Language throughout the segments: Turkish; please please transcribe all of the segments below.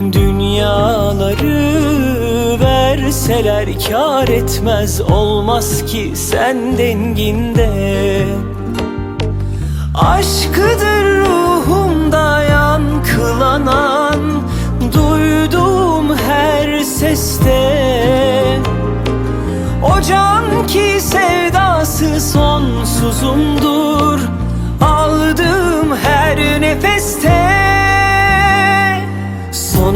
Dünyaları verseler kar etmez Olmaz ki sen denginde. Aşkıdır ruhumda yankılanan Duyduğum her seste. O can ki sevdası sonsuzumdur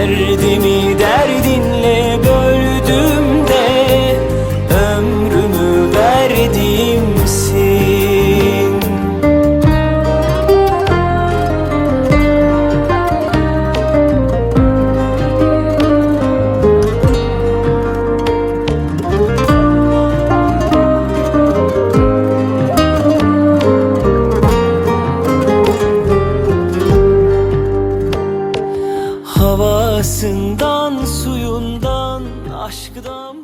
Derdimi Havasından suyundan aşkdan